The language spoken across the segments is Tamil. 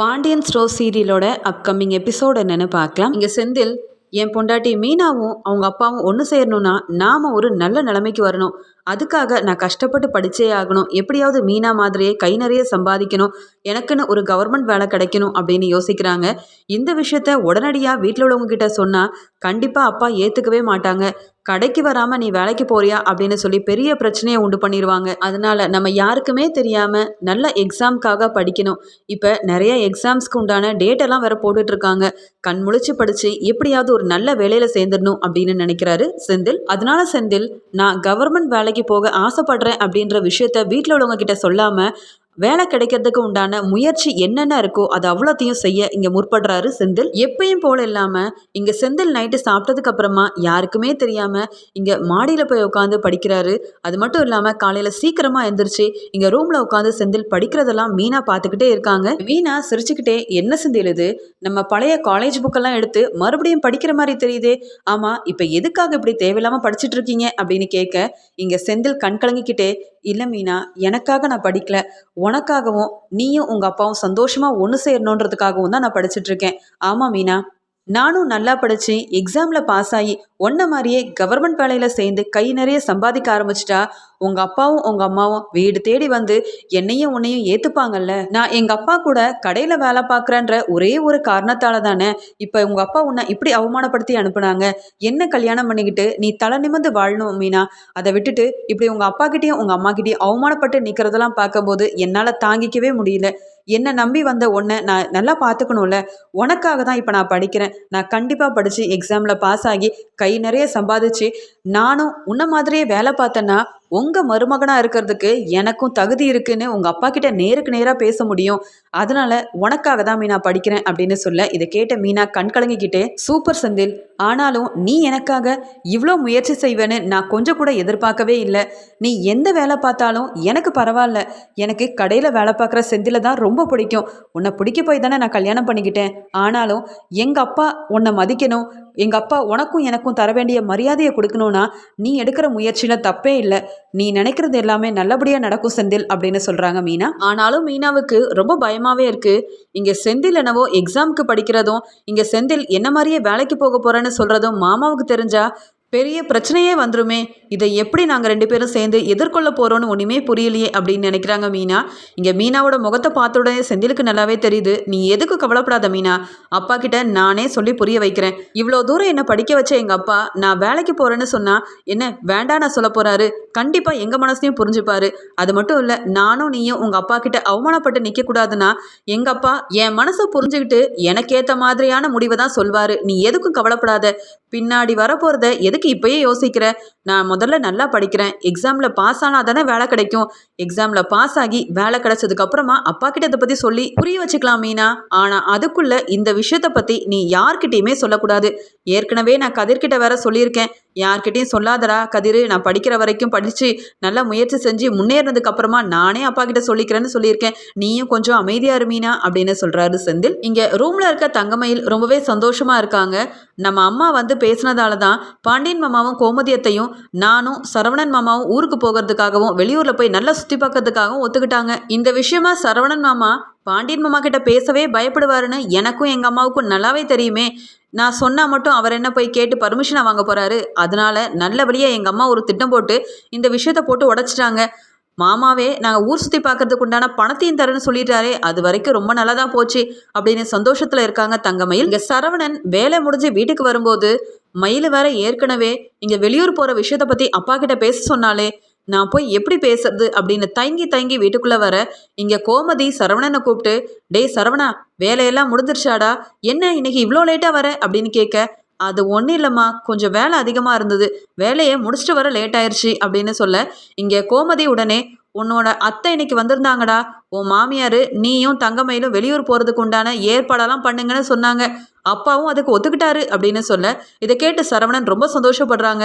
பாண்டியன் ஸ்டோர் சீரியலோட அப்கமிங் எபிசோட் என்னன்னு பார்க்கலாம். இங்கே செந்தில் என் பொண்டாட்டி மீனாவும் அவங்க அப்பாவும் ஒன்று சேரணும்னா நாம் ஒரு நல்ல நிலைமைக்கு வரணும். அதுக்காக நான் கஷ்டப்பட்டு படிச்சே ஆகணும். எப்படியாவது மீனா மாதிரியே கை நிறைய சம்பாதிக்கணும். எனக்குன்னு ஒரு கவர்மெண்ட் வேலை கிடைக்கணும் அப்படின்னு யோசிக்கிறாங்க. இந்த விஷயத்த உடனடியாக வீட்டில் உள்ளவங்க கிட்ட சொன்னால் கண்டிப்பாக அப்பா ஏற்றுக்கவே மாட்டாங்க. கடைக்கு வராமல் நீ வேலைக்கு போறியா அப்படின்னு சொல்லி பெரிய பிரச்சனையை உண்டு பண்ணிடுவாங்க அதனால நம்ம யாருக்குமே தெரியாமல் நல்ல எக்ஸாம்க்காக படிக்கணும். இப்போ நிறைய எக்ஸாம்ஸ்க்கு உண்டான டேட்டெல்லாம் வேற போட்டுட்டு இருக்காங்க கண் முழிச்சு படித்து எப்படியாவது ஒரு நல்ல வேலையில் சேர்ந்துடணும் அப்படின்னு நினைக்கிறாரு செந்தில். அதனால செந்தில் நான் கவர்மெண்ட் வேலைக்கு போக ஆசைப்படுறேன் அப்படின்ற விஷயத்த வீட்டில் உள்ளவங்க கிட்ட சொல்லாமல் வேலை கிடைக்கிறதுக்கு உண்டான முயற்சி என்னென்ன இருக்கோ அது அவ்வளோத்தையும் செய்ய இங்கே முற்படுறாரு செந்தில். எப்பயும் போல இல்லாமல் இங்கே செந்தில் நைட்டு சாப்பிட்டதுக்கு அப்புறமா யாருக்குமே தெரியாமல் இங்கே மாடியில் போய் உட்காந்து படிக்கிறாரு. அது மட்டும் இல்லாமல் காலையில் சீக்கிரமாக எந்திரிச்சு இங்கே ரூமில் உட்காந்து செந்தில் படிக்கிறதெல்லாம் மீனா பார்த்துக்கிட்டே இருக்காங்க. மீனா சிரிச்சுக்கிட்டே என்ன செந்தில் இது? நம்ம பழைய காலேஜ் புக்கெல்லாம் எடுத்து மறுபடியும் படிக்கிற மாதிரி தெரியுதே. ஆமாம் இப்போ எதுக்காக இப்படி தேவையில்லாமல் படிச்சுட்டு இருக்கீங்க? அப்படின்னு கேட்க இங்கே செந்தில் கண் கலங்கிக்கிட்டே இல்லை மீனா எனக்காக நான் படிக்கல. உனக்காகவும் நீயும் உங்கள் அப்பாவும் சந்தோஷமாக ஒன்று சேரணுன்றதுக்காகவும் தான் நான் படிச்சிட்டுருக்கேன் ஆமாம் மீனா. நானும் நல்லா படித்து எக்ஸாமில் பாஸ் ஆகி ஒன்றை மாதிரியே கவர்மெண்ட் வேலையில் சேர்ந்து கை நிறைய சம்பாதிக்க ஆரம்பிச்சிட்டா உங்கள் அப்பாவும் உங்கள் அம்மாவும் வீடு தேடி வந்து என்னையும் உன்னையும் ஏற்றுப்பாங்கல்ல நான் எங்கள் அப்பா கூட கடையில் வேலை பார்க்குறேன்ற ஒரே ஒரு காரணத்தால் தானே இப்போ உங்கள் அப்பா உன்னை இப்படி அவமானப்படுத்தி அனுப்புனாங்க? என்ன கல்யாணம் பண்ணிக்கிட்டு நீ தலை நிமிர்ந்து வாழணும் மீனா? அதை விட்டுட்டு இப்படி உங்கள் அப்பாக்கிட்டேயும் உங்கள் அம்மாக்கிட்டேயும் அவமானப்பட்டு நிற்கிறதெல்லாம் பார்க்கும்போது என்னால் தாங்கிக்கவே முடியல. என்னை நம்பி வந்த உன்னை நான் நல்லா பார்த்துக்கணும்ல. உனக்காக தான் இப்போ நான் படிக்கிறேன். நான் கண்டிப்பாக படித்து எக்ஸாமில் பாஸ் ஆகி கை நிறைய சம்பாதிச்சு நானும் உன்ன மாதிரியே வேலை பார்த்தேன்னா உங்கள் மருமகனாக இருக்கிறதுக்கு எனக்கும் தகுதி இருக்குன்னு உங்கள் அப்பா கிட்ட நேருக்கு நேராக பேச முடியும். அதனால உனக்காக தான் மீனா படிக்கிறேன் அப்படின்னு சொல்ல இதை கேட்ட மீனா கண் கலங்கிக்கிட்டே சூப்பர் செந்தில் ஆனாலும் நீ எனக்காக இவ்வளோ முயற்சி செய்வேன்னு நான் கொஞ்சம் கூட எதிர்பார்க்கவே இல்லை. நீ எந்த வேலை பார்த்தாலும் எனக்கு பரவாயில்ல. எனக்கு கடையில் வேலை பார்க்குற செந்தில தான் ரொம்ப பிடிக்கும். உன்னை பிடிக்க போய் தானே நான் கல்யாணம் பண்ணிக்கிட்டேன். ஆனாலும் எங்கள் அப்பா உன்னை மதிக்கணும் எங்கள் அப்பா உனக்கும் எனக்கும் தர வேண்டிய மரியாதையை கொடுக்கணும்னா நீ எடுக்கிற முயற்சியில் தப்பே இல்லை. நீ நினைக்கிறது எல்லாமே நல்லபடியாக நடக்கும் செந்தில் அப்படின்னு சொல்கிறாங்க மீனா. ஆனாலும் மீனாவுக்கு ரொம்ப பயமாகவே இருக்குது இங்கே செந்தில் என்னவோ எக்ஸாமுக்கு படிக்கிறதும் இங்கே செந்தில் என்ன மாதிரியே வேலைக்கு போக போகிறேன்னு சொல்கிறதும் மாமாவுக்கு தெரிஞ்சா பெரிய பிரச்சனையே வந்துருமே. இதை எப்படி நாங்கள் ரெண்டு பேரும் சேர்ந்து எதிர்கொள்ள போகிறோன்னு ஒன்றுமே புரியலையே அப்படின்னு நினைக்கிறாங்க மீனா. இங்கே மீனாவோட முகத்தை பார்த்த உடனே செந்திலுக்கு நல்லாவே தெரியுது. நீ எதுக்கு கவலைப்படாத மீனா. அப்பா கிட்ட நானே சொல்லி புரிய வைக்கிறேன். இவ்வளோ தூரம் என்னை படிக்க வச்ச எங்கள் அப்பா நான் வேலைக்கு போகிறேன்னு சொன்னால் என்ன வேண்டாம் நான் சொல்ல போகிறாரு கண்டிப்பாக எங்கள் மனசையும் புரிஞ்சுப்பாரு. அது மட்டும் இல்லை நானும் நீயும் உங்கள் அப்பா கிட்ட அவமானப்பட்டு நிற்கக்கூடாதுன்னா எங்கள் அப்பா என் மனசை புரிஞ்சுக்கிட்டு எனக்கேற்ற மாதிரியான முடிவை தான் சொல்வார். நீ எதுக்கும் கவலைப்படாத. பின்னாடி வரப்போகிறத எதுக்கு இப்போயே யோசிக்கிற? நான் முதல்ல நல்லா படிக்கிறேன். எக்ஸாமில் பாஸ் ஆனால் தானே வேலை கிடைக்கும். எக்ஸாமில் பாஸ் ஆகி வேலை கிடைச்சதுக்கு அப்புறமா அப்பா கிட்ட இதை பற்றி சொல்லி புரிய வச்சுக்கலாம் மீனா. ஆனால் அதுக்குள்ள இந்த விஷயத்தை பற்றி நீ யார்கிட்டயுமே சொல்லக்கூடாது. ஏற்கனவே நான் கதிர்கிட்ட வேற சொல்லியிருக்கேன். யார்கிட்டையும் சொல்லாதடா கதிர். நான் படிக்கிற வரைக்கும் படித்து நல்லா முயற்சி செஞ்சு முன்னேறினதுக்கு அப்புறமா நானே அப்பா கிட்ட சொல்லிக்கிறேன்னு சொல்லியிருக்கேன். நீயும் கொஞ்சம் அமைதியாக இருமீனா அப்படின்னு சொல்கிறாரு செந்தில். இங்கே ரூமில் இருக்க தங்கமயில் ரொம்பவே சந்தோஷமாக இருக்காங்க. நம்ம அம்மா வந்து பேசினதால தான் பாண்டியன் மாமாவும் கோமதியத்தையும் நானும் சரவணன் மாமாவும் ஊருக்கு போகிறதுக்காகவும் வெளியூரில் போய் நல்லா சுற்றி பார்க்கறதுக்காகவும் ஒத்துக்கிட்டாங்க. இந்த விஷயமா சரவணன் மாமா பாண்டியன் மாமா கிட்ட பேசவே பயப்படுவாருன்னு எனக்கும் எங்கள் அம்மாவுக்கும் நல்லாவே தெரியுமே. நான் சொன்னால் மட்டும் அவர் என்ன போய் கேட்டு பர்மிஷனை வாங்க போகிறாரு அதனால நல்லபடியாக எங்கள் அம்மா ஒரு திட்டம் போட்டு இந்த விஷயத்த போட்டு உடச்சிட்டாங்க. மாமாவே நாங்கள் ஊர் சுற்றி பார்க்கறதுக்கு உண்டான பணத்தையும் தரேன்னு சொல்லிட்டாரே அது வரைக்கும் ரொம்ப நல்லா தான் போச்சு அப்படின்னு சந்தோஷத்தில் இருக்காங்க தங்கமயில். இங்கே சரவணன் வேலை முடிஞ்சு வீட்டுக்கு வரும்போது மயில் வேற ஏற்கனவே இங்கே வெளியூர் போகிற விஷயத்தை பற்றி அப்பா கிட்ட பேச சொன்னாலே நான் போய் எப்படி பேசுறது அப்படின்னு தயங்கி தயங்கி வீட்டுக்குள்ளே வர இங்கே கோமதி சரவணனை கூப்பிட்டு டேய் சரவணா வேலையெல்லாம் முடிஞ்சிருச்சாடா? என்ன இன்னைக்கு இவ்வளோ லேட்டாக வர? அப்படின்னு கேட்க அது ஒன்றும் இல்லைம்மா கொஞ்சம் வேலை அதிகமாக இருந்தது. வேலையை முடிச்சுட்டு வர லேட் ஆயிடுச்சு அப்படின்னு சொல்ல இங்கே கோமதி உடனே உன்னோட அத்தை இன்னைக்கு வந்திருந்தாங்கடா. உன் மாமியார் நீயும் தங்கமயிலும் வெளியூர் போகிறதுக்கு உண்டான ஏற்பாடெல்லாம் பண்ணுங்கன்னு சொன்னாங்க. அப்பாவும் அதுக்கு ஒத்துக்கிட்டாரு அப்படின்னு சொல்ல இதை கேட்டு சரவணன் ரொம்ப சந்தோஷப்படுறாங்க.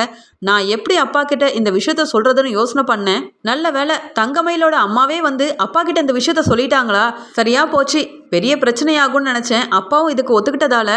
நான் எப்படி அப்பா கிட்ட இந்த விஷயத்த சொல்றதுன்னு யோசனை பண்ணேன். நல்ல வேலை தங்கமயிலோட அம்மாவே வந்து அப்பா கிட்ட இந்த விஷயத்த சொல்லிட்டாங்களா? சரியா போச்சு. பெரிய பிரச்சனையாகும்னு நினச்சேன். அப்பாவும் இதுக்கு ஒத்துக்கிட்டதால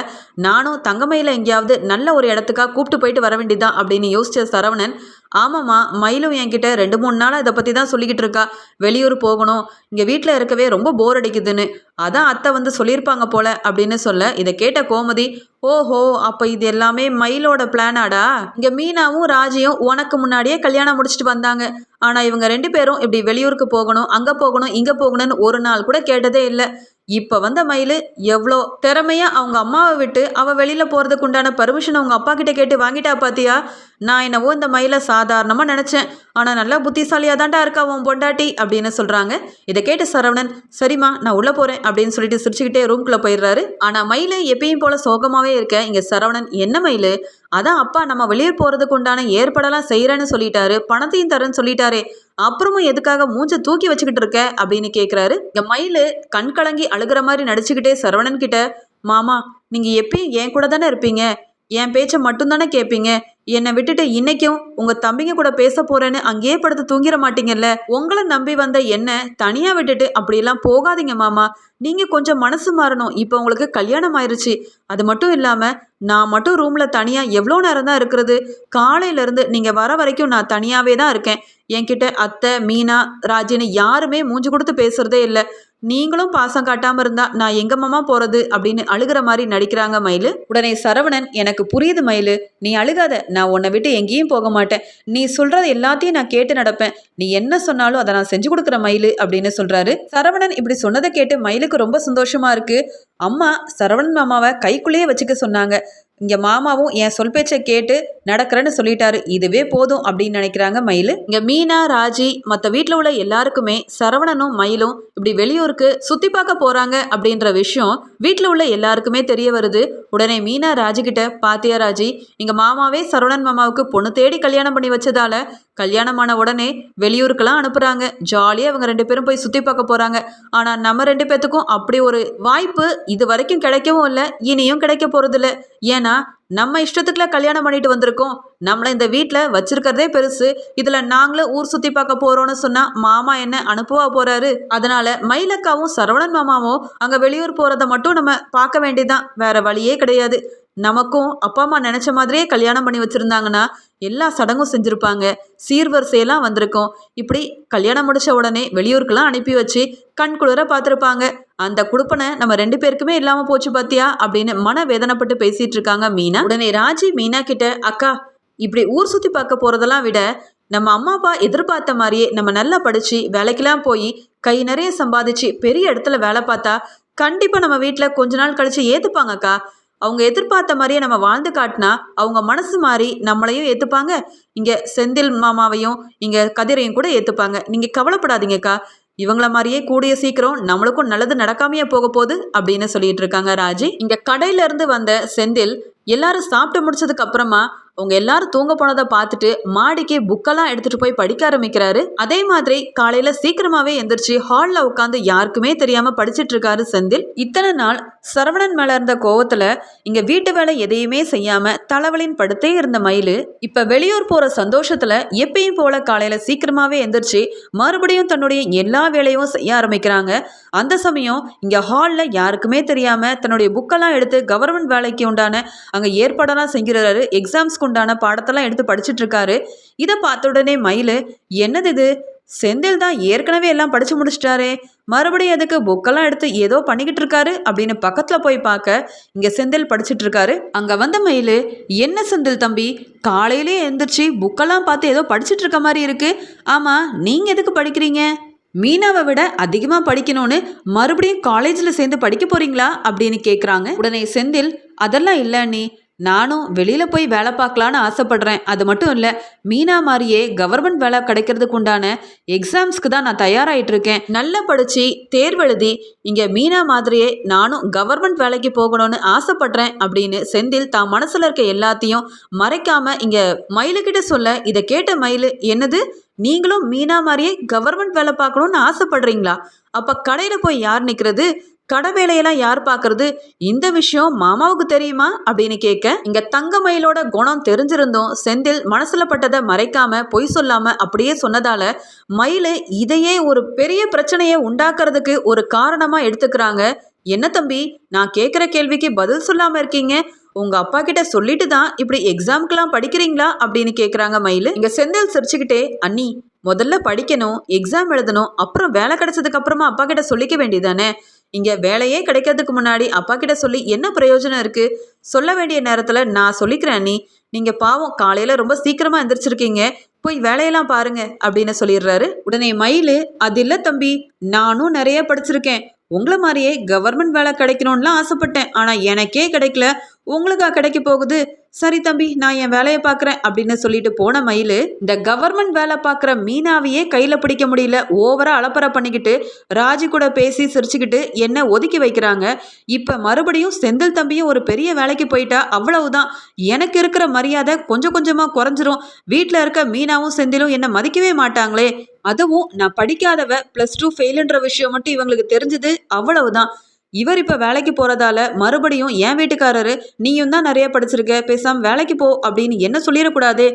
நானும் தங்கமயில எங்கேயாவது நல்ல ஒரு இடத்துக்காக கூப்பிட்டு போயிட்டு வர வேண்டியதான் அப்படின்னு யோசிச்ச சரவணன் ஆமாம்மா மயிலும் என்கிட்ட ரெண்டு மூணு நாளாக இதை பற்றி தான் சொல்லிக்கிட்டு இருக்கா. வெளியூர் போகணும். இங்கே வீட்டில் இருக்கவே ரொம்ப போர் அடிக்குதுன்னு. அதான் அத்தை வந்து சொல்லியிருப்பாங்க போல அப்படின்னு சொல்ல. இதை கேட்ட கோமதி ஓஹோ அப்போ இது எல்லாமே மயிலோட பிளானாடா? இங்கே மீனாவும் ராஜியும் உனக்கு முன்னாடியே கல்யாணம் முடிச்சுட்டு வந்தாங்க. ஆனால் இவங்க ரெண்டு பேரும் இப்படி வெளியூருக்கு போகணும் அங்கே போகணும் இங்கே போகணும்னு ஒரு நாள் கூட கேட்டதே இல்லை. இப்போ வந்த மயில் எவ்வளோ திறமையாக அவங்க அம்மாவை விட்டு அவள் வெளியில் போகிறதுக்கு உண்டான பர்மிஷன் அவங்க அப்பா கிட்ட கேட்டு வாங்கிட்டா பாத்தியா? நான் என்னவோ இந்த மயிலை சாதாரணமாக நினச்சேன். ஆனால் நல்லா புத்திசாலியாக தான்டா இருக்கா உன் பொண்டாட்டி அப்படின்னு சொல்கிறாங்க இதை கேட்டு சரவணன் சரிம்மா நான் உள்ளே போகிறேன் அப்படின்னு சொல்லிட்டு சிரிச்சுக்கிட்டே ரூம்குள்ளே போயிடுறாரு. ஆனால் மயில் எப்பயும் போல சோகமாகவே இருக்க இங்கே சரவணன் என்ன மயில்? அதான் அப்பா நம்ம வெளியே போகிறதுக்கு உண்டான ஏற்பாடெல்லாம் செய்கிறேன்னு சொல்லிட்டாரு பணத்தையும் தரேன்னு சொல்லிட்டாரே. அப்புறமும் எதுக்காக மூஞ்சை தூக்கி வச்சுக்கிட்டு இருக்க? அப்படின்னு கேட்குறாரு இங்கே மயில் கண் கலங்கி அழுகிற மாதிரி நடிச்சுக்கிட்டே சரவணன் கிட்ட மாமா நீங்கள் எப்பயும் என் கூட தானே இருப்பீங்க? என் பேச்சை மட்டும்தானே கேட்பீங்க என்னை விட்டுட்டு இன்னைக்கும் உங்கள் தம்பிங்க கூட பேச போறேன்னு அங்கேயே படுத்து தூங்கிட மாட்டீங்கல்ல? உங்களை நம்பி வந்த என்ன தனியாக விட்டுட்டு அப்படியெல்லாம் போகாதீங்க மாமா. நீங்கள் கொஞ்சம் மனசு மாறணும். இப்போ உங்களுக்கு கல்யாணம் ஆயிருச்சு. அது மட்டும் இல்லாமல் நான் மட்டும் ரூமில் தனியாக எவ்வளோ நேரம் தான் இருக்கிறது? காலையிலேருந்து நீங்கள் வர வரைக்கும் நான் தனியாகவே தான் இருக்கேன். என்கிட்ட அத்தை மீனா ராஜின்னு யாருமே மூஞ்சி கொடுத்து பேசுகிறதே இல்லை. நீங்களும் பாசம் காட்டாமல் இருந்தா நான் எங்க மாமா போறது அப்படின்னு அழுகிற மாதிரி நடிக்கிறாங்க மயிலு. உடனே சரவணன் எனக்கு புரியுது மயிலு. நீ அழுகாத நான் உன்னை விட்டு எங்கேயும் போக மாட்டேன். நீ சொல்றது எல்லாத்தையும் நான் கேட்டு நடப்பேன். நீ என்ன சொன்னாலும் அதை நான் செஞ்சு கொடுக்குற மயிலு அப்படின்னு சொல்றாரு. சரவணன் இப்படி சொன்னதை கேட்டு மயிலுக்கு ரொம்ப சந்தோஷமா இருக்கு. அம்மா சரவணன் மாமாவை கைக்குள்ளேயே வச்சுக்க சொன்னாங்க. இங்கே மாமாவும் என் சொல் பேச்சை கேட்டு நடக்கிறேன்னு சொல்லிட்டாரு. இதுவே போதும் அப்படின்னு நினைக்கிறாங்க மயில். இங்கே மீனா ராஜி மற்ற வீட்டில் உள்ள எல்லாருக்குமே சரவணனும் மயிலும் இப்படி வெளியூருக்கு சுற்றி பார்க்க போகிறாங்க அப்படின்ற விஷயம் வீட்டில் உள்ள எல்லாருக்குமே தெரிய வருது. உடனே மீனா ராஜி கிட்ட பாத்தியா ராஜி இங்கே மாமாவே சரவணன் மாமாவுக்கு பொண்ணு தேடி கல்யாணம் பண்ணி வச்சதால கல்யாணமான உடனே வெளியூருக்கெல்லாம் அனுப்புறாங்க. ஜாலியாக அவங்க ரெண்டு பேரும் போய் சுற்றி பார்க்க போகிறாங்க ஆனால் நம்ம ரெண்டு பேத்துக்கும் அப்படி ஒரு வாய்ப்பு இது வரைக்கும் கிடைக்கவும் இல்லை இனியும் கிடைக்க போகிறதில்ல ஏன்னா நம்ம இஷ்டத்துக்குலாம் கல்யாணம் பண்ணிட்டு வந்திருக்கோம். நம்மளை இந்த வீட்டில் வச்சிருக்கிறதே பெருசு. இதில் நாங்களும் ஊர் சுற்றி பார்க்க போகிறோம்னு சொன்னால் மாமா என்ன அனுப்புவா போகிறாரு அதனால மயிலக்காவும் சரவணன் மாமாவும் அங்கே வெளியூர் போகிறத மட்டும் நம்ம பார்க்க வேண்டியதுதான். வேற வழியே கிடையாது. நமக்கும் அப்பா அம்மா நினச்ச மாதிரியே கல்யாணம் பண்ணி வச்சுருந்தாங்கன்னா எல்லா சடங்கும் செஞ்சுருப்பாங்க. சீர்வரிசையெல்லாம் வந்திருக்கும். இப்படி கல்யாணம் முடிச்ச உடனே வெளியூருக்கெல்லாம் அனுப்பி வச்சு கண் குளிர பார்த்துருப்பாங்க. அந்த குடுப்பனை நம்ம ரெண்டு பேருக்குமே இல்லாமல் போச்சு பார்த்தியா அப்படின்னு மன வேதனைப்பட்டு பேசிகிட்டு இருக்காங்க மீனா. உடனே ராஜி மீனா கிட்ட அக்கா இப்படி ஊர் சுற்றி பார்க்க போகிறதெல்லாம் விட நம்ம அம்மா அப்பா எதிர்பார்த்த மாதிரியே நம்ம நல்லா படித்து வேலைக்கெல்லாம் போய் கை நிறைய சம்பாதிச்சு பெரிய இடத்துல வேலை பார்த்தா கண்டிப்பாக நம்ம வீட்டில் கொஞ்ச நாள் கழித்து ஏற்றுப்பாங்கக்கா அவங்க எதிர்பார்த்த மாதிரியே நம்ம வாழ்ந்து காட்டினா அவங்க மனசு மாறி நம்மளையும் ஏற்றுப்பாங்க இங்கே செந்தில் மாமாவையும் இங்கே கதிரையும் கூட ஏற்றுப்பாங்க நீங்கள் கவலைப்படாதீங்கக்கா. இவங்கள மாதிரியே கூடிய சீக்கிரம் நம்மளுக்கும் நல்லது நடக்காமையே போக போகுது அப்படின்னு சொல்லிட்டு இருக்காங்க ராஜி. இங்க கடையில இருந்து வந்த செந்தில் எல்லாரும் சாப்பிட்டு முடிச்சதுக்கு அப்புறமா அவங்க எல்லாரும் தூங்க போனதை பார்த்துட்டு மாடிக்கு புக்கெல்லாம் எடுத்துட்டு போய் படிக்க ஆரம்பிக்கிறாரு. அதே மாதிரி காலையில சீக்கிரமாவே எந்திரிச்சு ஹால்ல உட்காந்து யாருக்குமே தெரியாம படிச்சிட்டு இருக்காரு செந்தில். இத்தனை நாள் சரவணன் மேல இருந்த கோவத்துல இங்க வீட்டு வேலை எதையுமே செய்யாம தலைவலின் படுத்தே இருந்த மயிலு இப்ப வெளியூர் போற சந்தோஷத்துல எப்பயும் போல காலையில சீக்கிரமாவே எந்திரிச்சு மறுபடியும் தன்னுடைய எல்லா வேலையும் செய்ய ஆரம்பிக்கிறாங்க. அந்த சமயம் இங்க ஹால்ல யாருக்குமே தெரியாம தன்னுடைய புக்கெல்லாம் எடுத்து கவர்மெண்ட் வேலைக்கு உண்டான அங்க ஏற்பாடெல்லாம் செஞ்சுறாரு எக்ஸாம்ஸ் உண்டான பாடத்தெல்லாம் எடுத்து படிச்சுட்டு இருக்காரு இதை பார்த்த உடனே மயில் என்னது இது? செந்தில் தான் ஏற்கனவே எல்லாம் படிச்சு முடிச்சிட்டாரே. மறுபடியும் எதுக்கு புக்கெல்லாம் எடுத்து ஏதோ பண்ணிக்கிட்டு இருக்காரு அப்படின்னு பக்கத்துல போய் பார்க்க இங்க செந்தில் படிச்சுட்டு இருக்காரு அங்க வந்த மயில் என்ன செந்தில் தம்பி? காலையிலே எழுந்திரிச்சு புக்கெல்லாம் பார்த்து ஏதோ படிச்சுட்டு இருக்க மாதிரி இருக்கு. ஆமா நீங்க எதுக்கு படிக்கிறீங்க? மீனாவை விட அதிகமாக படிக்கணும்னு மறுபடியும் காலேஜில் சேர்ந்து படிக்க போறீங்களா? அப்படின்னு கேட்குறாங்க உடனே செந்தில் அதெல்லாம் இல்லை நீ நானும் வெளியில் போய் வேலை பார்க்கலான்னு ஆசைப்படுறேன். அது மட்டும் இல்லை மீனா மாதிரியே கவர்மெண்ட் வேலை கிடைக்கிறதுக்கு உண்டான எக்ஸாம்ஸ்க்கு தான் நான் தயாராகிட்டு இருக்கேன். நல்லா படித்து தேர்வெழுதி இங்கே மீனா மாதிரியே நானும் கவர்மெண்ட் வேலைக்கு போகணும்னு ஆசைப்படுறேன் அப்படின்னு செந்தில் தான் மனசில் இருக்க எல்லாத்தையும் மறைக்காமல் இங்கே மயிலுக்கிட்ட சொல்ல இதை கேட்ட மயில் என்னது? நீங்களும் மீனா மாதிரியே கவர்மெண்ட் வேலை பார்க்கணும்னு ஆசைப்படுறீங்களா? அப்போ கடையில் போய் யார் நிற்கிறது கடை வேலையெல்லாம் யார் பார்க்கறது? இந்த விஷயம் மாமாவுக்கு தெரியுமா? அப்படின்னு கேட்க இங்க தங்கமயிலோட குணம் தெரிஞ்சிருந்தும் செந்தில் மனசுல பட்டதை மறைக்காம பொய் சொல்லாம அப்படியே சொன்னதால மயில் இதையே ஒரு பெரிய பிரச்சனையை உண்டாக்குறதுக்கு ஒரு காரணமா எடுத்துக்கிறாங்க. என்ன தம்பி நான் கேட்குற கேள்விக்கு பதில் சொல்லாம இருக்கீங்க? உங்க அப்பா கிட்ட சொல்லிட்டு தான் இப்படி எக்ஸாம்க்கெல்லாம் படிக்கிறீங்களா? அப்படின்னு கேட்குறாங்க மயில். இங்க செந்தில் சிரிச்சுக்கிட்டே அண்ணி முதல்ல படிக்கணும் எக்ஸாம் எழுதணும் அப்புறம் வேலை கிடைச்சதுக்கு அப்புறமா அப்பா கிட்ட சொல்லிக்க வேண்டியதானே இங்க வேலையே கிடைக்கிறதுக்கு முன்னாடி அப்பா கிட்ட சொல்லி என்ன பிரயோஜனம் இருக்கு? சொல்ல வேண்டிய நேரத்துல நான் சொல்லிக்கிறேன் நீ நீங்க பாவம் காலையில ரொம்ப சீக்கிரமா எந்திரிச்சிருக்கீங்க. போய் வேலையெல்லாம் பாருங்க அப்படின்னு சொல்லிடுறாரு. உடனே மயிலு அது இல்ல தம்பி நானும் நிறைய படிச்சிருக்கேன். உங்களை மாதிரியே கவர்மெண்ட் வேலை கிடைக்கணும்லாம் ஆசைப்பட்டேன். ஆனா எனக்கே கிடைக்கல. உங்களுக்கா கிடைக்க போகுது? சரி தம்பி நான் என் வேலையை பார்க்குறேன் அப்படின்னு சொல்லிட்டு போன மயில் இந்த கவர்மெண்ட் வேலை பார்க்குற மீனாவையே கையில் பிடிக்க முடியல. ஓவராக அலப்பறை பண்ணிக்கிட்டு ராஜி கூட பேசி சிரிச்சுக்கிட்டு என்ன ஒதுக்கி வைக்கிறாங்க. இப்போ மறுபடியும் செந்தில் தம்பியும் ஒரு பெரிய வேலைக்கு போயிட்டா அவ்வளவுதான். எனக்கு இருக்கிற மரியாதை கொஞ்சம் கொஞ்சமாக குறைஞ்சிரும். வீட்டில் இருக்க மீனாவும் செந்திலும் என்னை மதிக்கவே மாட்டாங்களே. அதுவும் நான் படிக்காதவ ப்ளஸ் டூ ஃபெயிலுன்ற விஷயம் மட்டும் இவங்களுக்கு தெரிஞ்சது. அவ்வளவுதான். இவர் இப்போ வேலைக்கு போகிறதால மறுபடியும் என் வீட்டுக்காரரு நீயும் தான் நிறைய படிச்சிருக்க பேசாமல் வேலைக்கு போ அப்படின்னு என்ன சொல்லிடக்கூடாது?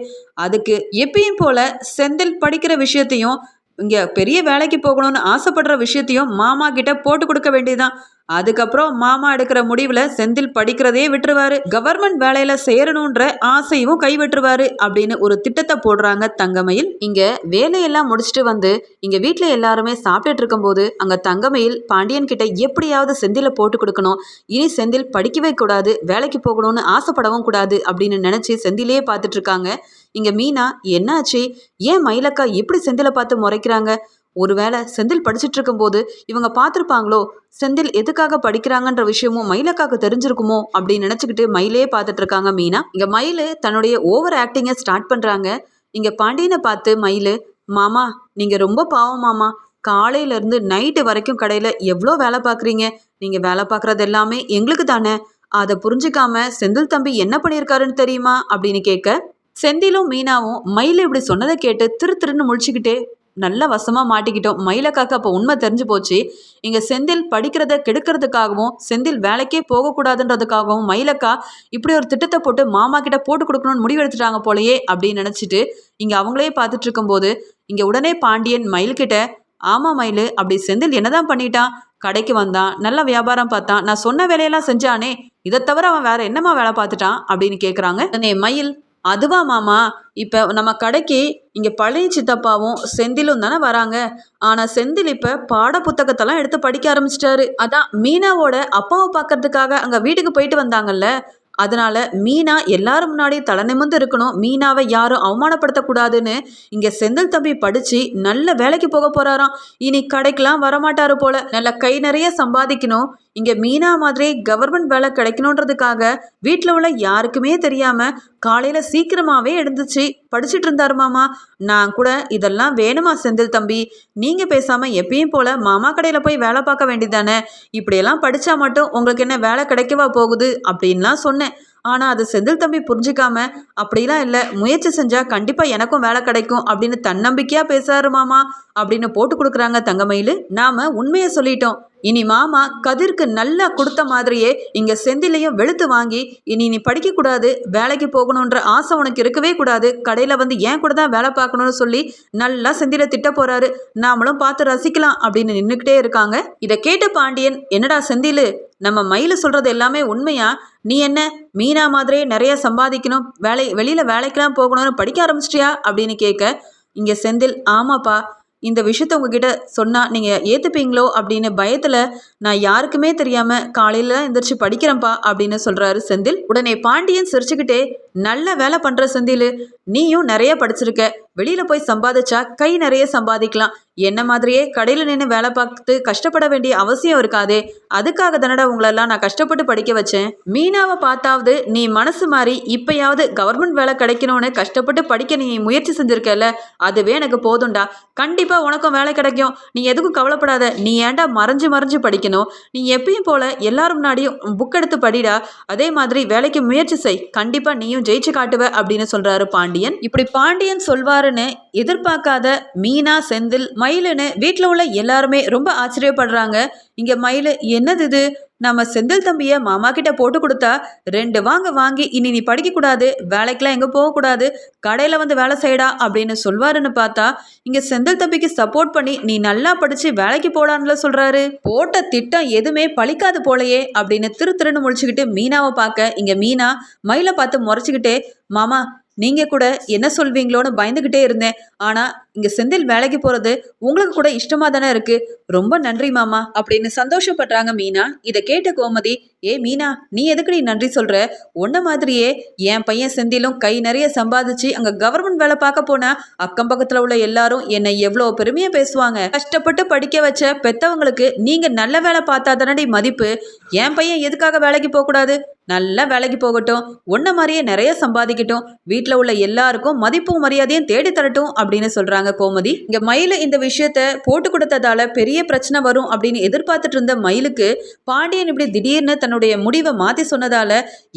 அதுக்கு எப்பயும் போல செந்தில் படிக்கிற விஷயத்தையும் இங்கே பெரிய வேலைக்கு போகணும்னு ஆசைப்படுற விஷயத்தையும் மாமா கிட்ட போட்டு கொடுக்க வேண்டியதுதான். அதுக்கப்புறம் மாமா எடுக்கிற முடிவில் செந்தில் படிக்கிறதே விட்டுருவாரு. கவர்மெண்ட் வேலையில சேரணுன்ற ஆசையும் கை விட்டுருவாரு அப்படின்னு ஒரு திட்டத்தை போடுறாங்க தங்கமயில். இங்க வேலையெல்லாம் முடிச்சுட்டு வந்து இங்க வீட்டில் எல்லாருமே சாப்பிட்டுட்டு இருக்கும்போது அங்க தங்கமயில் பாண்டியன் கிட்ட எப்படியாவது செந்தில போட்டு கொடுக்கணும். இனி செந்தில் படிக்கவே கூடாது வேலைக்கு போகணும்னு ஆசைப்படவும் கூடாது அப்படின்னு நினைச்சு செந்திலே பார்த்துட்டு இருக்காங்க. இங்க மீனா என்னாச்சு? ஏன் மயிலக்கா இப்படி செந்தில பார்த்து முறைக்கிறாங்க? ஒருவேளை செந்தில் படிச்சுட்டு இருக்கும்போது இவங்க பார்த்துருப்பாங்களோ செந்தில் எதுக்காக படிக்கிறாங்கன்ற விஷயமும் மயிலக்காக்கு தெரிஞ்சிருக்குமோ அப்படின்னு நினச்சிக்கிட்டு மயிலே பார்த்துட்டு இருக்காங்க மீனா. இங்கே மயில் தன்னுடைய ஓவர் ஆக்டிங்கை ஸ்டார்ட் பண்ணுறாங்க இங்கே பாண்டியனை பார்த்து மயில் மாமா நீங்கள் ரொம்ப பாவம் மாமா. காலையிலேருந்து நைட்டு வரைக்கும் கடையில் எவ்வளோ வேலை பார்க்குறீங்க? நீங்கள் வேலை பார்க்குறது எல்லாமே எங்களுக்கு தானே. அதை புரிஞ்சுக்காம செந்தில் தம்பி என்ன பண்ணியிருக்காருன்னு தெரியுமா? அப்படின்னு கேட்க செந்திலும் மீனாவும் மயில் இப்படி சொன்னதை கேட்டு திரு திருன்னு முழிச்சுக்கிட்டே நல்ல வசமாக மாட்டிக்கிட்டோம். மயிலக்காக்கு அப்போ உண்மை தெரிஞ்சு போச்சு. இங்கே செந்தில் படிக்கிறத கெடுக்கிறதுக்காகவும் செந்தில் வேலைக்கே போகக்கூடாதுன்றதுக்காகவும் மயிலக்கா இப்படி ஒரு திட்டத்தை போட்டு மாமா கிட்ட போட்டு கொடுக்கணும்னு முடிவு எடுத்துட்டாங்க போலயே அப்படின்னு நினச்சிட்டு இங்கே அவங்களே பார்த்துட்டு இருக்கும்போது இங்கே உடனே பாண்டியன் மயில்கிட்ட ஆமாம் மயில் அப்படி செந்தில் என்னதான் பண்ணிட்டான்? கடைக்கு வந்தான் நல்ல வியாபாரம் பார்த்தான். நான் சொன்ன வேலையெல்லாம் செஞ்சானே இதை தவிர அவன் வேற என்னமா வேலை பார்த்துட்டான்? அப்படின்னு கேட்குறாங்க மயில் அதுவா மாமா இப்போ நம்ம கடைக்கு இங்கே பழைய சித்தப்பாவும் செந்திலும் தானே வராங்க. ஆனால் செந்தில் இப்போ பாட புத்தகத்தெல்லாம் எடுத்து படிக்க ஆரம்பிச்சிட்டாரு. அதான் மீனாவோட அப்பாவை பார்க்கறதுக்காக அங்கே வீட்டுக்கு போயிட்டு வந்தாங்கல்ல. அதனால மீனா எல்லாரும் முன்னாடி தலை நிமிர்ந்து இருக்கணும். மீனாவை யாரும் அவமானப்படுத்தக்கூடாதுன்னு இங்கே செந்தில் தம்பி படித்து நல்ல வேலைக்கு போக போகிறாராம் இனி கடைக்கெலாம் வரமாட்டாரு போல. நல்ல கை நிறைய சம்பாதிக்கணும். இங்கே மீனா மாதிரி கவர்மெண்ட் வேலை கிடைக்கணுன்றதுக்காக வீட்டில் உள்ள யாருக்குமே தெரியாமல் காலையில் சீக்கிரமாகவே எழுந்துச்சு. படிச்சுட்டு இருந்தாரு மாமா. நான் கூட இதெல்லாம் வேணுமா செந்தில் தம்பி? நீங்கள் பேசாமல் எப்பயும் போல் மாமா கடையில் போய் வேலை பார்க்க வேண்டியதானே இப்படியெல்லாம் படித்தா மட்டும் உங்களுக்கு என்ன வேலை கிடைக்கவா போகுது? அப்படின்லாம் சொன்னேன். ஆனால் அது செந்தில் தம்பி புரிஞ்சிக்காம அப்படிலாம் இல்லை. முயற்சி செஞ்சால் கண்டிப்பாக எனக்கும் வேலை கிடைக்கும் அப்படின்னு தன்னம்பிக்கையாக பேசுறாரு மாமா அப்படின்னு போட்டு கொடுக்குறாங்க தங்கமயில். நாம் உண்மையை சொல்லிட்டோம். இனி மாமா கதிர்க்கு நல்லா கொடுத்த மாதிரியே இங்கே செந்திலையும் வெளுத்து வாங்கி இனி நீ படிக்கக்கூடாது வேலைக்கு போகணுன்ற ஆசை உனக்கு இருக்கவே கூடாது. கடையில் வந்து ஏன் கூட தான் வேலை பார்க்கணும்னு சொல்லி நல்லா செந்தில திட்ட போகிறாரு நாமளும் பார்த்து ரசிக்கலாம் அப்படின்னு நின்றுக்கிட்டே இருக்காங்க. இதை கேட்ட பாண்டியன் என்னடா செந்திலு? நம்ம மயில் சொல்கிறது எல்லாமே உண்மையா? நீ என்ன மீனா மாதிரியே நிறைய சம்பாதிக்கணும் வேலை வெளியில் வேலைக்கெல்லாம் போகணும்னு படிக்க ஆரம்பிச்சிட்டியா? அப்படின்னு கேட்க இங்கே செந்தில் ஆமாப்பா இந்த விஷயத்த உங்ககிட்ட சொன்னால் நீங்கள் ஏற்றுப்பீங்களோ அப்படின்னு பயத்தில் நான் யாருக்குமே தெரியாமல் காலையில் எந்திரிச்சு படிக்கிறேன்ப்பா அப்படின்னு சொல்கிறாரு செந்தில். உடனே பாண்டியன் சிரிச்சுக்கிட்டே நல்ல வேலை பண்ணுற செந்தில் நீயும் நிறைய படிச்சிருக்க. வெளியில் போய் சம்பாதிச்சா கை நிறைய சம்பாதிக்கலாம். என்ன மாதிரியே கடையில் நின்று வேலை பார்த்து கஷ்டப்பட வேண்டிய அவசியம் இருக்காதே. அதுக்காக தானடா உங்களெல்லாம் நான் கஷ்டப்பட்டு படிக்க வச்சேன். மீனாவை பார்த்தாவது நீ மனசு மாறி இப்பயாவது கவர்மெண்ட் வேலை கிடைக்கணும்னு கஷ்டப்பட்டு படிக்க நீ முயற்சி செஞ்சிருக்கல அதுவே எனக்கு போதும்டா. கண்டிப்பாக உனக்கும் வேலை கிடைக்கும். நீ எதுக்கும் கவலைப்படாத. நீ ஏன்டா மறைஞ்சு மறைஞ்சு படிக்கணும்? நீ எப்பயும் போல எல்லாரும் முன்னாடியும் புக் எடுத்து படிடா. அதே மாதிரி வேலைக்கு முயற்சி செய். கண்டிப்பாக நீயும் ஜெயிச்சு காட்டுவ அப்படின்னு சொல்றாரு பாண்டியன். இப்படி பாண்டியன் சொல்வாருன்னு எதிர்பார்க்காத மீனா செந்தில் மயிலுன்னு வீட்டில் உள்ள எல்லாருமே ரொம்ப ஆச்சரியப்படுறாங்க. இங்கே மயில் என்னது இது? நம்ம செந்தில் தம்பியை மாமா கிட்ட போட்டு கொடுத்தா ரெண்டு வாங்க வாங்கி இனி நீ படிக்கக்கூடாது வேலைக்கெல்லாம் எங்கே போகக்கூடாது கடையில் வந்து வேலை செய்யடா அப்படின்னு சொல்வாருன்னு பார்த்தா இங்கே செந்தில் தம்பிக்கு சப்போர்ட் பண்ணி நீ நல்லா படித்து வேலைக்கு போடான்ல சொல்கிறாரு போட்ட திட்டம் எதுவுமே பழிக்காது போலையே அப்படின்னு திரு திருன்னு முடிச்சுக்கிட்டு மீனாவை பார்க்க இங்கே மீனா மயிலை பார்த்து முறைச்சிக்கிட்டே மாமா நீங்க கூட என்ன சொல்வீங்களோன்னு பயந்துகிட்டே இருந்தேன். ஆனா இங்க செந்தில் வேலைக்கு போறது உங்களுக்கு கூட இஷ்டமா தானே இருக்கு. ரொம்ப நன்றி மாமா. அப்படின்னு சந்தோஷப்படுறாங்க மீனா. இதை கேட்ட கோமதி ஏ மீனா நீ எதுக்கு நீ நன்றி சொல்ற? உன்ன மாதிரியே என் பையன் செந்திலும் கை நிறைய சம்பாதிச்சு அங்க கவர்மெண்ட் வேலை பார்க்க போனா அக்கம் பக்கத்துல உள்ள எல்லாரும் என்னை எவ்வளவு பெருமையா பேசுவாங்க. கஷ்டப்பட்டு படிக்க வச்ச பெத்தவங்களுக்கு நீங்க நல்ல வேலை பார்த்தா தானடி மதிப்பு. என் பையன் எதுக்காக வேலைக்கு போக கூடாது நல்லா வேலைக்கு போகட்டும். உன்ன மாதிரியே நிறைய சம்பாதிக்கட்டும். வீட்டில் உள்ள எல்லாருக்கும் மதிப்பும் மரியாதையும் தேடி தரட்டும் அப்படின்னு சொல்றாங்க கோமதி. இங்க மயில் இந்த விஷயத்த போட்டு கொடுத்ததால பெரிய பிரச்சனை வரும் அப்படின்னு எதிர்பார்த்துட்டு இருந்த மயிலுக்கு பாண்டியன் இப்படி திடீர்னு தன்னுடைய முடிவை மாத்தி சொன்னதால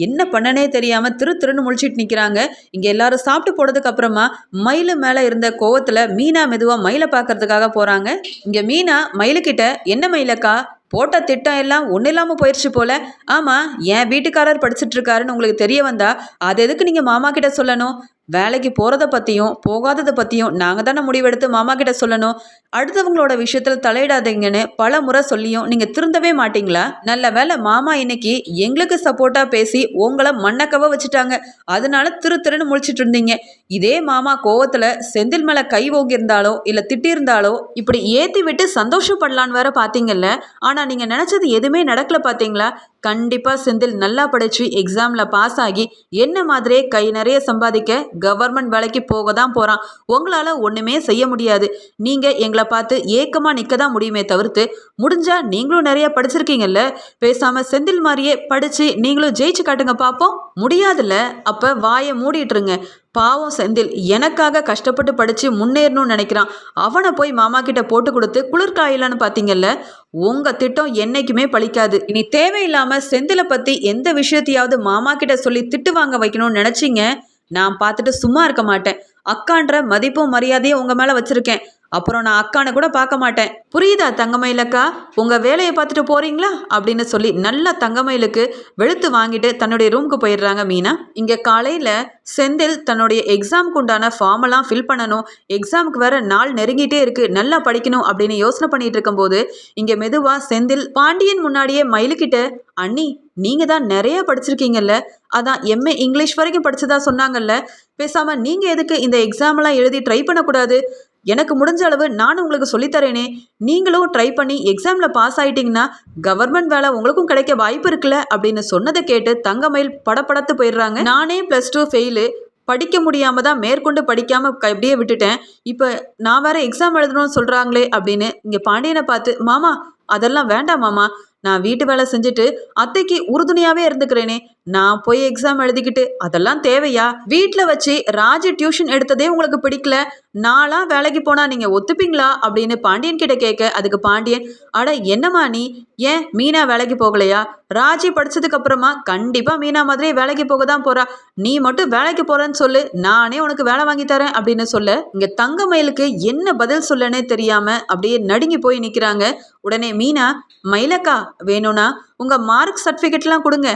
என்ன பண்ணனே தெரியாம திரு திருன்னு முழிச்சிட்டு நிக்கிறாங்க. இங்க எல்லாரும் சாப்பிட்டு போனதுக்கு அப்புறமா மயிலு மேல இருந்த கோவத்துல மீனா மெதுவா மயிலை பார்க்கறதுக்காக போறாங்க. இங்க மீனா மயிலுக்கிட்ட என்ன மயிலக்கா? போட்ட திட்டம் எல்லாம் ஒன்றும் இல்லாமல் போயிடுச்சு போல. ஆமாம் என் வீட்டுக்காரர் படிச்சுட்டு இருக்காருன்னு உங்களுக்கு தெரிய வந்தா அது எதுக்கு நீங்கள் மாமா கிட்ட சொல்லணும்? வேலைக்கு போகிறத பற்றியும் போகாததை பற்றியும் நாங்கள் தானே முடிவெடுத்து மாமா கிட்ட சொல்லணும். அடுத்தவங்களோட விஷயத்தில் தலையிடாதீங்கன்னு பல முறை சொல்லியும் நீங்கள் திருந்தவே மாட்டீங்களா? நல்ல வேலை மாமா இன்னைக்கு எங்களுக்கு சப்போர்ட்டாக பேசி உங்களை மண்ணக்கவ வச்சுட்டாங்க. அதனால திரு திருன்னு முழிச்சிட்டு இருந்தீங்க. இதே மாமா கோவத்தில் செந்தில் மேலே கை ஓங்கியிருந்தாலோ இல்லை திட்டியிருந்தாலோ இப்படி ஏற்றி விட்டு சந்தோஷப்படலான்னு வேற பார்த்தீங்கல்ல ஆனால் நீங்கள் நினச்சது எதுவுமே நடக்கல பார்த்தீங்களா கண்டிப்பாக செந்தில் நல்லா படித்து எக்ஸாமில் பாஸ் ஆகி என்ன மாதிரியே கை நிறைய சம்பாதிக்க கவர்மெண்ட் வேலைக்கு போக தான் போகிறான் உங்களால் ஒன்றுமே செய்ய முடியாது. நீங்கள் எங்களை பார்த்து ஏக்கமாக நிற்க தான் முடியுமே தவிர்த்து முடிஞ்சால் நீங்களும் நிறைய படிச்சிருக்கீங்கல்ல? பேசாமல் செந்தில் மாதிரியே படித்து நீங்களும் ஜெயிச்சு காட்டுங்க பார்ப்போம் முடியாதுல்ல? அப்போ வாயை மூடிட்டுருங்க. பாவம் செந்தில் எனக்காக கஷ்டப்பட்டு படித்து முன்னேறணும்னு நினைக்கிறான். அவனை போய் மாமா கிட்ட போட்டு கொடுத்து குளிர்காயலான்னு பார்த்தீங்கல்ல உங்கள் திட்டம் என்னைக்குமே பழிக்காது. இனி தேவையில்லாமல் செந்திலை பற்றி எந்த விஷயத்தையாவது மாமா கிட்ட சொல்லி திட்டு வாங்க வைக்கணும்னு நினச்சிங்க நான் பார்த்துட்டு சும்மா இருக்க மாட்டேன். அக்கான்ற மதிப்பும் மரியாதையும் உங்கள் மேலே வச்சுருக்கேன். அப்புறம் நான் அக்கானை கூட பார்க்க மாட்டேன். புரியுதா தங்கமயிலக்கா? உங்கள் வேலையை பார்த்துட்டு போறீங்களா? அப்படின்னு சொல்லி நல்லா தங்கமயிலுக்கு வெளுத்து வாங்கிட்டு தன்னுடைய ரூமுக்கு போயிடுறாங்க மீனா. இங்கே காலையில் செந்தில் தன்னுடைய எக்ஸாமுக்கு உண்டான ஃபார்ம் எல்லாம் ஃபில் பண்ணணும். எக்ஸாமுக்கு வேற நாள் நெருங்கிட்டே இருக்கு. நல்லா படிக்கணும் அப்படின்னு யோசனை பண்ணிட்டு இருக்கும்போது இங்கே மெதுவா செந்தில் பாண்டியன் முன்னாடியே மயிலுக்கிட்ட அண்ணி நீங்க தான் நிறைய படிச்சிருக்கீங்கல்ல? அதான் எம்ஏ இங்கிலீஷ் வரைக்கும் படிச்சதா சொன்னாங்கல்ல? பேசாம நீங்க எதுக்கு இந்த எக்ஸாம்லாம் எழுதி ட்ரை பண்ணக்கூடாது? எனக்கு முடிஞ்ச அளவு நானும் உங்களுக்கு சொல்லித்தரேனே. நீங்களும் ட்ரை பண்ணி எக்ஸாமில் பாஸ் ஆகிட்டிங்கன்னா கவர்மெண்ட் வேலை உங்களுக்கும் கிடைக்க வாய்ப்பு இருக்குல்ல? அப்படின்னு சொன்னதை கேட்டு தங்கமயில் படப்படத்து போயிடுறாங்க. நானே ப்ளஸ் டூ ஃபெயிலு படிக்க முடியாம தான் மேற்கொண்டு படிக்காம க- அப்படியே விட்டுட்டேன். இப்போ நான் வேற எக்ஸாம் எழுதணும்னு சொல்றாங்களே அப்படின்னு இங்கே பாண்டியனை பார்த்து மாமா அதெல்லாம் வேண்டாம் மாமா. நான் வீட்டு வேலை செஞ்சுட்டு அத்தைக்கு உறுதுணையாவே இருந்துக்கிறேனே. நான் போய் எக்ஸாம் எழுதிக்கிட்டு அதெல்லாம் தேவையா? வீட்டில் வச்சு ராஜு டியூஷன் எடுத்ததே உங்களுக்கு பிடிக்கல? நாளாக வேலைக்கு போனா நீங்க ஒத்துப்பீங்களா? அப்படின்னு பாண்டியன் கிட்ட கேட்க அதுக்கு பாண்டியன் அட என்னம்மா நீ? ஏன் மீனா வேலைக்கு போகலையா? ராஜி படிச்சதுக்கு அப்புறமா கண்டிப்பா மீனா மாதிரியே வேலைக்கு போக தான் போறா. நீ மட்டும் வேலைக்கு போறேன்னு சொல்லு நானே உனக்கு வேலை வாங்கி தரேன் அப்படின்னு சொல்ல இங்க தங்கமயிலுக்கு என்ன பதில் சொல்லனே தெரியாம அப்படியே நடுங்கி போய் நிக்கிறாங்க உடனே மீனா மயிலக்கா வேணும்னா உங்க மார்க் சர்டிஃபிகேட்லாம் கொடுங்க.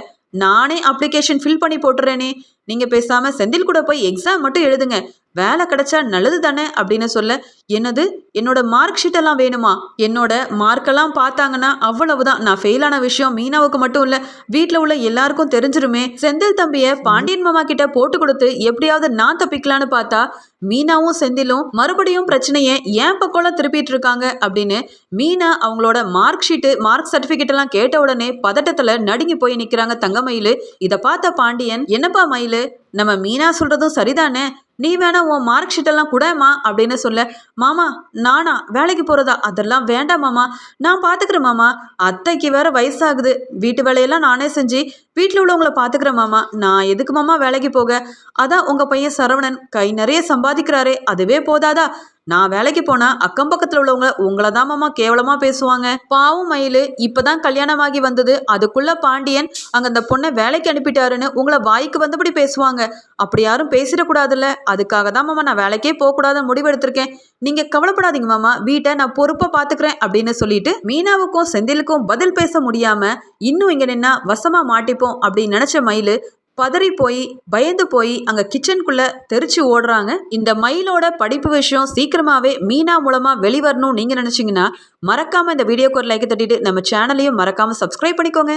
நானே அப்ளிகேஷன் ஃபில் பண்ணி போட்டுறேனே. நீங்க பேசாம செந்தில் கூட போய் எக்ஸாம் மட்டும் எழுதுங்க. வேலை கிடைச்சா நல்லது தானே அப்படின்னு சொல்ல என்னது? என்னோட மார்க் ஷீட் எல்லாம் வேணுமா? என்னோட மார்க்கெல்லாம் பார்த்தாங்கன்னா அவ்வளவுதான். நான் ஃபெயிலான விஷயம் மீனாவுக்கு மட்டும் இல்ல வீட்டில் உள்ள எல்லாருக்கும் தெரிஞ்சிருமே. செந்தில் தம்பிய பாண்டியன் மாமா கிட்ட போட்டு கொடுத்து எப்படியாவது நான் தப்பிக்கலான்னு பார்த்தா மீனாவும் செந்திலும் மறுபடியும் பிரச்சனையை ஏன் பக்கம்லாம் திருப்பிட்டு இருக்காங்க அப்படின்னு மீனா அவங்களோட மார்க் ஷீட்டு மார்க் சர்டிஃபிகேட் எல்லாம் கேட்ட உடனே பதட்டத்துல நடுங்கி போய் நிக்கிறாங்க தங்கமயிலு. இதை பார்த்த பாண்டியன் என்னப்பா மயிலு? நம்ம மீனா சொல்றதும் சரிதானே? நீ வேணா உன் மார்க் ஷீட்டெல்லாம் கூடமா அப்படின்னு சொல்ல மாமா நானா? வேலைக்கு போறதா? அதெல்லாம் வேண்டாம் மாமா. நான் பாத்துக்கிறேன் மாமா. அத்தைக்கு வேற வயசாகுது. வீட்டு வேலையெல்லாம் நானே செஞ்சு வீட்டில் உள்ளவங்கள பார்த்துக்கிற மாமா நான் எதுக்கு மாமா வேலைக்கு போக? அதான் உங்கள் பையன் சரவணன் கை நிறைய சம்பாதிக்கிறாரே அதுவே போதாதா? நான் வேலைக்கு போனால் அக்கம் பக்கத்தில் உள்ளவங்க உங்களை தான் மாமா கேவலமாக பேசுவாங்க. பாவம் மயிலு இப்பதான் கல்யாணமாகி வந்தது அதுக்குள்ளே பாண்டியன் அங்கே அந்த பொண்ணை வேலைக்கு அனுப்பிட்டாருன்னு உங்களை வாய்க்கு வந்தபடி பேசுவாங்க. அப்படி யாரும் பேசிடக்கூடாதுல்ல அதுக்காக தான் மாமா நான் வேலைக்கே போகக்கூடாதுன்னு முடிவு எடுத்திருக்கேன். நீங்கள் கவலைப்படாதீங்க மாமா வீட்டை நான் பொறுப்பாக பார்த்துக்கிறேன் அப்படின்னு சொல்லிட்டு மீனாவுக்கும் செந்திலுக்கும் பதில் பேச முடியாமல் இன்னும் இங்கே நின்னா வசமாக மாட்டிப்போம் அப்படின்னு நினச்ச மயிலு பதறி போய் பயந்து போய் அங்கே கிச்சனுக்குள்ளே தெரிச்சு ஓடுறாங்க. இந்த மயிலோட படிப்பு விஷயம் சீக்கிரமாகவே மீனா மூலமாக வெளிவரணும் நீங்கள் நினச்சிங்கன்னா மறக்காமல் இந்த வீடியோக்கு ஒரு லைக் தட்டிட்டு நம்ம சேனலையும் மறக்காமல் சப்ஸ்கிரைப் பண்ணிக்கோங்க.